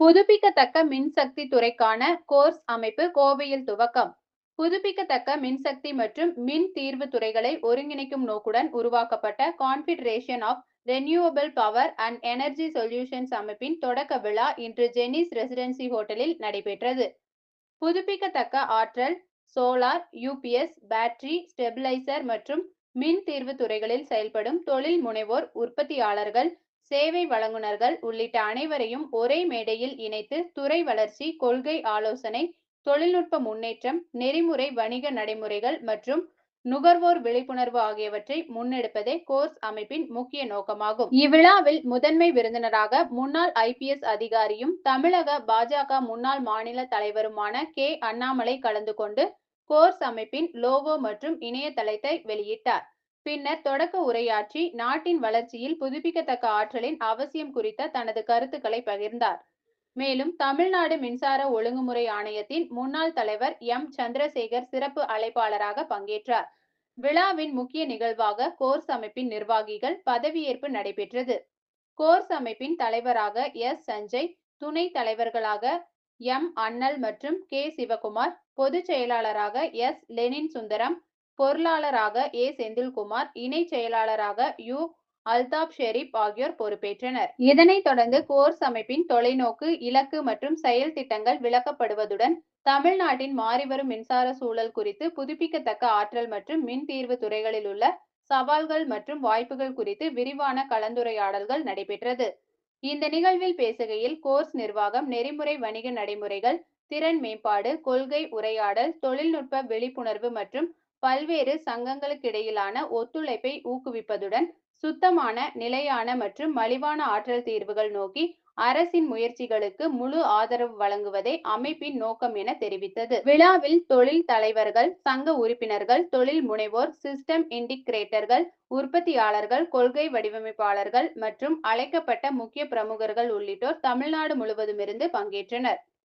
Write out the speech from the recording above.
புதுப்பிக்கத்தக்க மின்சக்தி துறைக்கான கோர்ஸ் அமைப்பு கோவையில் துவக்கம். புதுப்பிக்கத்தக்க மின்சக்தி மற்றும் மின் தீர்வு துறைகளை ஒருங்கிணைக்கும் நோக்குடன் உருவாக்கப்பட்ட confederation of renewable power and energy solutions அமைப்பின் தொடக்க விழா இன்று ஜெனிஸ் ரெசிடென்சி ஹோட்டலில் நடைபெற்றது. புதுப்பிக்கத்தக்க ஆற்றல் சோலார் யூபிஎஸ் பேட்டரி ஸ்டெபிலைசர் மற்றும் மின் தீர்வு துறைகளில் செயல்படும் தொழில் முனைவோர் உற்பத்தியாளர்கள் சேவை வழங்குனர்கள் உள்ளிட்ட அனைவரையும் ஒரே மேடையில் இணைத்து துறை வளர்ச்சி கொள்கை ஆலோசனை தொழில்நுட்ப முன்னேற்றம் நெறிமுறை வணிக நடைமுறைகள் மற்றும் நுகர்வோர் விழிப்புணர்வு ஆகியவற்றை முன்னெடுப்பதே கோர்ஸ் அமைப்பின் முக்கிய நோக்கமாகும். இவ்விழாவில் முதன்மை விருந்தினராக முன்னாள் ஐபிஎஸ் அதிகாரியும் தமிழக பாஜக முன்னாள் மாநில தலைவருமான கே. அண்ணாமலை கலந்து கொண்டு கோர்ஸ் அமைப்பின் லோகோ மற்றும் இணையதளத்தை வெளியிட்டார். பின்னர் தொடக்க உரையாற்றி நாட்டின் வளர்ச்சியில் புதுப்பிக்கத்தக்க ஆற்றலின் அவசியம் குறித்த தனது கருத்துக்களை பகிர்ந்தார். மேலும் தமிழ்நாடு மின்சார ஒழுங்குமுறை ஆணையத்தின் முன்னாள் தலைவர் எம். சந்திரசேகர் சிறப்பு அழைப்பாளராக பங்கேற்றார். விழாவின் முக்கிய நிகழ்வாக கோர்ஸ் அமைப்பின் நிர்வாகிகள் பதவியேற்பு நடைபெற்றது. கோர்ஸ் அமைப்பின் தலைவராக எஸ். சஞ்சய் துணை தலைவர்களாக எம். அண்ணல் மற்றும் கே. சிவகுமார் பொதுச் செயலாளராக எஸ். லெனின் சுந்தரம் பொருளாளராக ஏ. செந்தில்குமார் இணை செயலாளராக யு. அல்தாப் ஷெரீப் ஆகியோர் பொறுப்பேற்றனர். இதனைத் தொடர்ந்து கோர்ஸ் அமைப்பின் தொலைநோக்கு இலக்கு மற்றும் செயல் திட்டங்கள் விளக்கப்படுவதுடன் தமிழ்நாட்டின் மாறிவரும் மின்சார சூழல் குறித்து புதுப்பிக்கத்தக்க ஆற்றல் மற்றும் மின் தீர்வு துறைகளில் உள்ள சவால்கள் மற்றும் வாய்ப்புகள் குறித்து விரிவான கலந்துரையாடல்கள் நடைபெற்றது. இந்த நிகழ்வில் பேசுகையில் கோர்ஸ் நிர்வாகம் நெறிமுறை வணிக நடைமுறைகள் திறன் மேம்பாடு கொள்கை உரையாடல் தொழில்நுட்ப விழிப்புணர்வு மற்றும் பல்வேறு சங்கங்களுக்கிடையிலான ஒத்துழைப்பை ஊக்குவிப்பதுடன் சுத்தமான நிலையான மற்றும் மலிவான ஆற்றல் தீர்வுகள் நோக்கி அரசின் முயற்சிகளுக்கு முழு ஆதரவு வழங்குவதே அமைப்பின் நோக்கம் என தெரிவித்தது. விழாவில் தொழில் தலைவர்கள் சங்க உறுப்பினர்கள் தொழில் முனைவோர் சிஸ்டம் இண்டிகிரேட்டர்கள் உற்பத்தியாளர்கள் கொள்கை வடிவமைப்பாளர்கள் மற்றும் அழைக்கப்பட்ட முக்கிய பிரமுகர்கள் உள்ளிட்டோர் தமிழ்நாடு முழுவதுமிருந்து பங்கேற்றனர்.